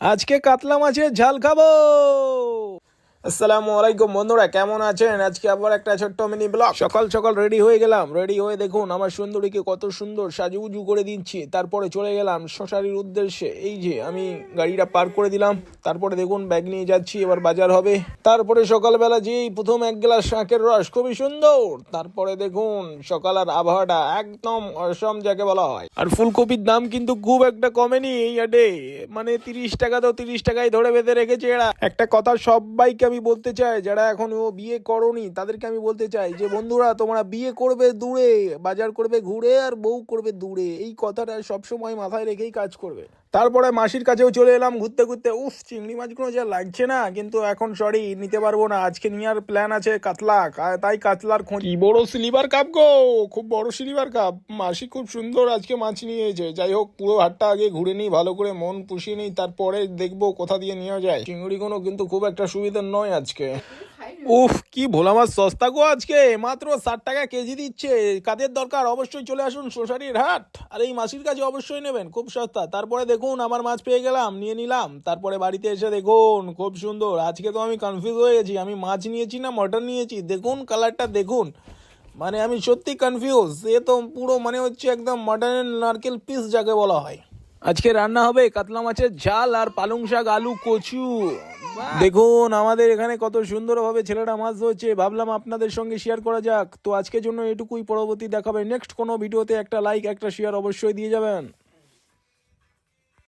আজকে কাতলা মাছের ঝাল খাব। আসসালামু আলাইকুম বন্ধুরা, কেমন আছেন? আজকে আবার একটা ছোট্ট মিনি ব্লগ সকাল সকাল রেডি হয়ে গেলাম রেডি হয়ে দেখুন আমার সুন্দরীকে কত সুন্দর সাজুগুজু করে দিচ্ছি। তারপরে চলে গেলাম শশারির উদ্দেশ্যে। এই যে আমি গাড়িটা পার করে দিলাম, তারপরে দেখুন ব্যাগ নিয়ে যাচ্ছি, এবার বাজার হবে। তারপরে সকালবেলা যেই প্রথম এক গ্লাস শাঁখের রস, খুবই সুন্দর। তারপরে দেখুন সকাল আর আবহাওয়াটা একদম অসম যাকে বলা হয়। আর ফুলকপির দাম কিন্তু খুব একটা কমেনি এই আডে মানে তিরিশ টাকা তো তিরিশ টাকায় ধরে বেঁধে রেখেছে এরা। একটা কথা সবাইকে আমি বলতে চাই, যারা এখন ও বিয়ে করনি, তাদেরকে আমি বলতে চাই যে, বন্ধুরা, তোমরা বিয়ে করবে দূরে, বাজার করবে ঘুরে, আর বউ করবে দূরে। এই কথাটা সবসময় মাথায় রেখেই কাজ করবে। তারপরে মাসির কাছেও চলে এলাম ঘুরতে ঘুরতে। উফ, চিংড়ি মাছগুলো যা লাগছে না, কিন্তু এখন সরি নিতে পারব না। আজকে নেওয়ার প্ল্যান আছে কাতলা। তাই কাতলার খোঁজ কি বড় সিলিভার কাপ গো! খুব বড় সিলিভার কাপ মাসি খুব সুন্দর আজকে মাছ নিয়েছে। যাই হোক, পুরো হাটটা আগে ঘুরে নিই, ভালো করে মন পুষিয়ে নিই, তারপরে দেখব কোথা দিয়ে নেওয়া যায়। চিংড়িগুলো কিন্তু খুব একটা সুবিধার নয় আজকে। উফ, কি ভোলা মাছ সস্তা গো আজকে। মাত্র ষাট টাকা কেজি দিচ্ছে। কাদের দরকার? অবশ্যই চলে আসুন শোষারির হাট। আর এই মাসির কাছে অবশ্যই নেবেন, খুব সস্তা। তারপরে দেখুন, আমার মাছ পেয়ে গেলাম, নিয়ে নিলাম। তারপরে বাড়িতে এসে দেখুন, খুব সুন্দর। আজকে তো আমি কনফিউজ হয়ে গেছি। আমি মাছ নিয়েছি না মটন নিয়েছি? দেখুন কালারটা দেখুন। মানে আমি সত্যি কনফিউজ এ তো পুরো মানে হচ্ছে একদম মটনের নারকেল পিস যাকে বলা হয়। আজকে রান্না হবে কাতলা মাছের ঝাল আর পালং শাক, আলু, কচু। দেখুন, আমাদের এখানে কত সুন্দরভাবে ছেলেটা মাছ ধরছে। ভাবলাম আপনাদের সঙ্গে শেয়ার করা যাক। তো আজকের জন্য এটুকুই, পরবর্তী দেখাবে। নেক্সট কোনো ভিডিওতে একটা লাইক একটা শেয়ার অবশ্যই দিয়ে যাবেন।